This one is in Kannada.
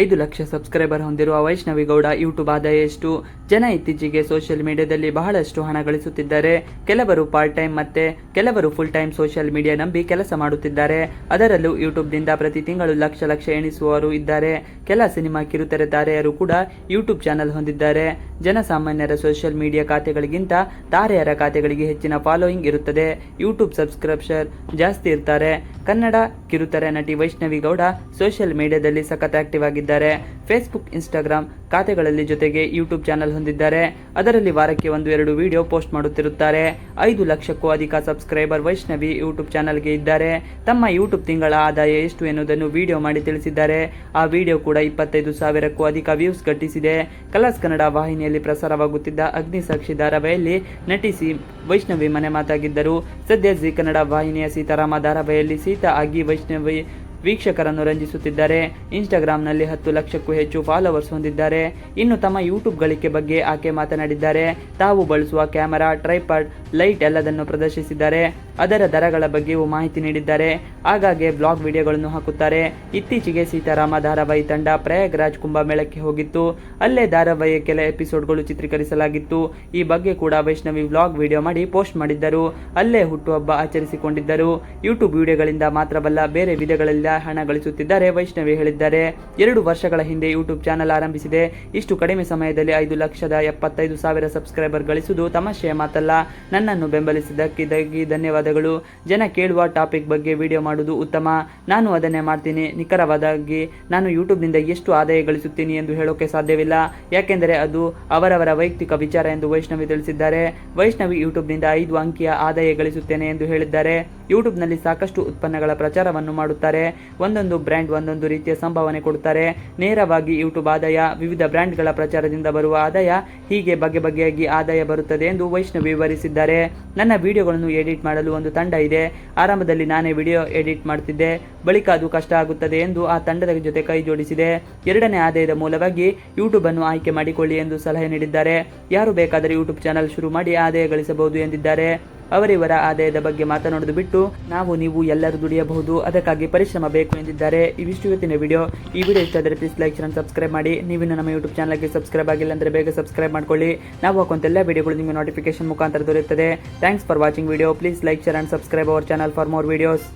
ಐದು ಲಕ್ಷ ಸಬ್ಸ್ಕ್ರೈಬರ್ ಹೊಂದಿರುವ ವೈಷ್ಣವಿ ಗೌಡ ಯೂಟ್ಯೂಬ್ ಆದಾಯ ಎಷ್ಟು ಜನ ಇತ್ತೀಚೆಗೆ ಸೋಷಿಯಲ್ ಮೀಡಿಯಾದಲ್ಲಿ ಬಹಳಷ್ಟು ಹಣ ಗಳಿಸುತ್ತಿದ್ದಾರೆ. ಕೆಲವರು ಪಾರ್ಟ್ ಟೈಮ್ ಮತ್ತೆ ಕೆಲವರು ಫುಲ್ ಟೈಮ್ ಸೋಷಿಯಲ್ ಮೀಡಿಯಾ ನಂಬಿ ಕೆಲಸ ಮಾಡುತ್ತಿದ್ದಾರೆ. ಅದರಲ್ಲೂ ಯೂಟ್ಯೂಬ್ನಿಂದ ಪ್ರತಿ ತಿಂಗಳು ಲಕ್ಷ ಲಕ್ಷ ಎಣಿಸುವವರು ಇದ್ದಾರೆ. ಕೆಲ ಸಿನಿಮಾ ಕಿರುತೆರೆ ತಾರೆಯರು ಕೂಡ ಯೂಟ್ಯೂಬ್ ಚಾನೆಲ್ ಹೊಂದಿದ್ದಾರೆ. ಜನಸಾಮಾನ್ಯರ ಸೋಷಿಯಲ್ ಮೀಡಿಯಾ ಖಾತೆಗಳಿಗಿಂತ ತಾರೆಯರ ಖಾತೆಗಳಿಗೆ ಹೆಚ್ಚಿನ ಫಾಲೋಯಿಂಗ್ ಇರುತ್ತದೆ. ಯೂಟ್ಯೂಬ್ ಸಬ್ಸ್ಕ್ರಿಪ್ಷನ್ ಜಾಸ್ತಿ ಇರ್ತಾರೆ. ಕನ್ನಡ ಕಿರುತೆರೆ ನಟಿ ವೈಷ್ಣವಿ ಗೌಡ ಸೋಷಿಯಲ್ ಮೀಡಿಯಾದಲ್ಲಿ ಸಖತ್ ಆಕ್ಟಿವ್ ಆಗಿದ್ದಾರೆ. ಫೇಸ್ಬುಕ್ ಇನ್ಸ್ಟಾಗ್ರಾಮ್ ಖಾತೆಗಳಲ್ಲಿ ಜೊತೆಗೆ ಯೂಟ್ಯೂಬ್ ಚಾನೆಲ್ ಹೊಂದಿದ್ದಾರೆ. ಅದರಲ್ಲಿ ವಾರಕ್ಕೆ ಒಂದು, ಎರಡು ವಿಡಿಯೋ ಪೋಸ್ಟ್ ಮಾಡುತ್ತಿರುತ್ತಾರೆ. ಐದು ಲಕ್ಷಕ್ಕೂ ಅಧಿಕ ಸಬ್ಸ್ಕ್ರೈಬರ್ ವೈಷ್ಣವಿ ಯೂಟ್ಯೂಬ್ ಚಾನೆಲ್ಗೆ ಇದ್ದಾರೆ. ತಮ್ಮ ಯೂಟ್ಯೂಬ್ ತಿಂಗಳ ಆದಾಯ ಎಷ್ಟು ಎನ್ನುವುದನ್ನು ವಿಡಿಯೋ ಮಾಡಿ ತಿಳಿಸಿದ್ದಾರೆ. ಆ ವಿಡಿಯೋ ಕೂಡ ಇಪ್ಪತ್ತೈದು ಸಾವಿರಕ್ಕೂ ಅಧಿಕ ವ್ಯೂಸ್ ಗಟ್ಟಿಸಿದೆ. ಕಲರ್ಸ್ ಕನ್ನಡ ವಾಹಿನಿಯಲ್ಲಿ ಪ್ರಸಾರವಾಗುತ್ತಿದ್ದ ಅಗ್ನಿ ಸಾಕ್ಷಿ ಧಾರಾವಾಹಿಯಲ್ಲಿ ನಟಿಸಿ ವೈಷ್ಣವಿ ಮನೆ ಮಾತಾಗಿದ್ದರು. ಸದ್ಯ ಜಿ ಕನ್ನಡ ವಾಹಿನಿಯ ಸೀತಾರಾಮ ಧಾರಾವಾಹಿಯಲ್ಲಿ ಸೀತಾ ಆಗಿ ವೈಷ್ಣವಿ ವೀಕ್ಷಕರನ್ನು ರಂಜಿಸುತ್ತಿದ್ದಾರೆ. ಇನ್ಸ್ಟಾಗ್ರಾಂನಲ್ಲಿ ಹತ್ತು ಲಕ್ಷಕ್ಕೂ ಹೆಚ್ಚು ಫಾಲೋವರ್ಸ್ ಹೊಂದಿದ್ದಾರೆ. ಇನ್ನು ತಮ್ಮ ಯೂಟ್ಯೂಬ್ ಗಳಿಕೆ ಬಗ್ಗೆ ಆಕೆ ಮಾತನಾಡಿದ್ದಾರೆ. ತಾವು ಬಳಸುವ ಕ್ಯಾಮೆರಾ ಟ್ರೈಪಾಡ್ ಲೈಟ್ ಎಲ್ಲದನ್ನು ಪ್ರದರ್ಶಿಸಿದ್ದಾರೆ. ಅದರ ದರಗಳ ಬಗ್ಗೆಯೂ ಮಾಹಿತಿ ನೀಡಿದ್ದಾರೆ. ಆಗಾಗ್ಗೆ ಬ್ಲಾಗ್ ವಿಡಿಯೋಗಳನ್ನು ಹಾಕುತ್ತಾರೆ. ಇತ್ತೀಚೆಗೆ ಸೀತಾರಾಮ ಧಾರಾವಾಹಿ ತಂಡ ಪ್ರಯಾಗ್ರಾಜ್ ಕುಂಭಮೇಳಕ್ಕೆ ಹೋಗಿತ್ತು. ಅಲ್ಲೇ ಧಾರಾವಾಹಿಯ ಕೆಲ ಎಪಿಸೋಡ್ಗಳು ಚಿತ್ರೀಕರಿಸಲಾಗಿತ್ತು. ಈ ಬಗ್ಗೆ ಕೂಡ ವೈಷ್ಣವಿ ಬ್ಲಾಗ್ ವಿಡಿಯೋ ಮಾಡಿ ಪೋಸ್ಟ್ ಮಾಡಿದ್ದರು. ಅಲ್ಲೇ ಹುಟ್ಟುಹಬ್ಬ ಆಚರಿಸಿಕೊಂಡಿದ್ದರು. ಯೂಟ್ಯೂಬ್ ವಿಡಿಯೋಗಳಿಂದ ಮಾತ್ರವಲ್ಲ, ಬೇರೆ ವಿಧಗಳೆಲ್ಲ ಹಣ ಗಳಿಸುತ್ತಿದ್ದಾರೆ ವೈಷ್ಣವಿ ಹೇಳಿದ್ದಾರೆ. ಎರಡು ವರ್ಷಗಳ ಹಿಂದೆ ಯೂಟ್ಯೂಬ್ ಚಾನೆಲ್ ಆರಂಭಿಸಿದೆ. ಇಷ್ಟು ಕಡಿಮೆ ಸಮಯದಲ್ಲಿ ಐದು ಲಕ್ಷದ ಎಪ್ಪತ್ತೈದು ಸಾವಿರ ಸಬ್ಸ್ಕ್ರೈಬರ್ ಗಳಿಸುವುದು ತಮಾಷೆಯ ಮಾತಲ್ಲ. ನನ್ನನ್ನು ಬೆಂಬಲಿಸಿದ್ದಕ್ಕಿದ್ದಾಗಿ ಧನ್ಯವಾದಗಳು. ಜನ ಕೇಳುವ ಟಾಪಿಕ್ ಬಗ್ಗೆ ವಿಡಿಯೋ ಮಾಡುವುದು ಉತ್ತಮ. ನಾನು ಅದನ್ನೇ ಮಾಡ್ತೀನಿ. ನಿಖರವಾದಾಗಿ ನಾನು ಯೂಟ್ಯೂಬ್ನಿಂದ ಎಷ್ಟು ಆದಾಯ ಗಳಿಸುತ್ತೀನಿ ಎಂದು ಹೇಳೋಕೆ ಸಾಧ್ಯವಿಲ್ಲ. ಯಾಕೆಂದರೆ ಅದು ಅವರವರ ವೈಯಕ್ತಿಕ ವಿಚಾರ ಎಂದು ವೈಷ್ಣವಿ ತಿಳಿಸಿದ್ದಾರೆ. ವೈಷ್ಣವಿ ಯೂಟ್ಯೂಬ್ನಿಂದ ಐದು ಅಂಕಿಯ ಆದಾಯ ಗಳಿಸುತ್ತೇನೆ ಎಂದು ಹೇಳಿದ್ದಾರೆ. ಯೂಟ್ಯೂಬ್ನಲ್ಲಿ ಸಾಕಷ್ಟು ಉತ್ಪನ್ನಗಳ ಪ್ರಚಾರವನ್ನು ಮಾಡುತ್ತಾರೆ. ಒಂದೊಂದು ಬ್ರ್ಯಾಂಡ್ ಒಂದೊಂದು ರೀತಿಯ ಸಂಭಾವನೆ ಕೊಡುತ್ತಾರೆ. ನೇರವಾಗಿ ಯೂಟ್ಯೂಬ್ ಆದಾಯ, ವಿವಿಧ ಬ್ರ್ಯಾಂಡ್ಗಳ ಪ್ರಚಾರದಿಂದ ಬರುವ ಆದಾಯ ಹೀಗೆ ಬಗೆ ಬಗೆಯಾಗಿ ಆದಾಯ ಬರುತ್ತದೆ ಎಂದು ವೈಷ್ಣವಿ ವಿವರಿಸಿದ್ದಾರೆ. ನನ್ನ ವಿಡಿಯೋಗಳನ್ನು ಎಡಿಟ್ ಮಾಡಲು ಒಂದು ತಂಡ ಇದೆ. ಆರಂಭದಲ್ಲಿ ನಾನೇ ವಿಡಿಯೋ ಎಡಿಟ್ ಮಾಡುತ್ತಿದ್ದೆ ಬಳಿಕ ಅದು ಕಷ್ಟ ಆಗುತ್ತದೆ ಎಂದು ಆ ತಂಡದ ಜೊತೆ ಕೈ ಜೋಡಿಸಿದೆ. ಎರಡನೇ ಆದಾಯದ ಮೂಲವಾಗಿ ಯೂಟ್ಯೂಬ್ ಅನ್ನು ಆಯ್ಕೆ ಮಾಡಿಕೊಳ್ಳಿ ಎಂದು ಸಲಹೆ ನೀಡಿದ್ದಾರೆ. ಯಾರು ಬೇಕಾದರೆ ಯೂಟ್ಯೂಬ್ ಚಾನಲ್ ಶುರು ಮಾಡಿ ಆದಾಯ ಗಳಿಸಬಹುದು ಎಂದಿದ್ದಾರೆ. ಅವರಿವರ ಆದಾಯದ ಬಗ್ಗೆ ಮಾತನಾಡೋದು ಬಿಟ್ಟು ನಾವು ನೀವು ಎಲ್ಲರೂ ದುಡಿಯಬಹುದು. ಅದಕ್ಕಾಗಿ ಪರಿಶ್ರಮ ಬೇಕು ಎಂದಿದ್ದಾರೆ. ಇವಿಷ್ಟು ಇವತ್ತಿನ ವಿಡಿಯೋ. ಈ ವಿಡಿಯೋ ಇಷ್ಟ ಆದರೆ ಪ್ಲೀಸ್ ಲೈಕ್ ಚಾನಲ್ ಸಬ್ಸ್ಕ್ರೈಬ್ ಮಾಡಿ. ನೀವಿನ್ನು ನಮ್ಮ ಯೂಟ್ಯೂಬ್ ಚಾನಲ್ಗೆ ಸಬ್ಸ್ಕ್ರೈಬ್ ಆಗಿಲ್ಲ ಅಂದರೆ ಬೇಗ ಸಬ್ಸ್ಕ್ರೈಬ್ ಮಾಡ್ಕೊಳ್ಳಿ. ನಾವು ಹಾಕುವಂತ ಎಲ್ಲ ವಿಡಿಯೋಗಳು ನಿಮಗೆ ನೋಟಿಫಿಕೇಶನ್ ಮುಖಾಂತರ ದೊರೆಯುತ್ತದೆ. Thanks for watching video please like share and subscribe our channel for more videos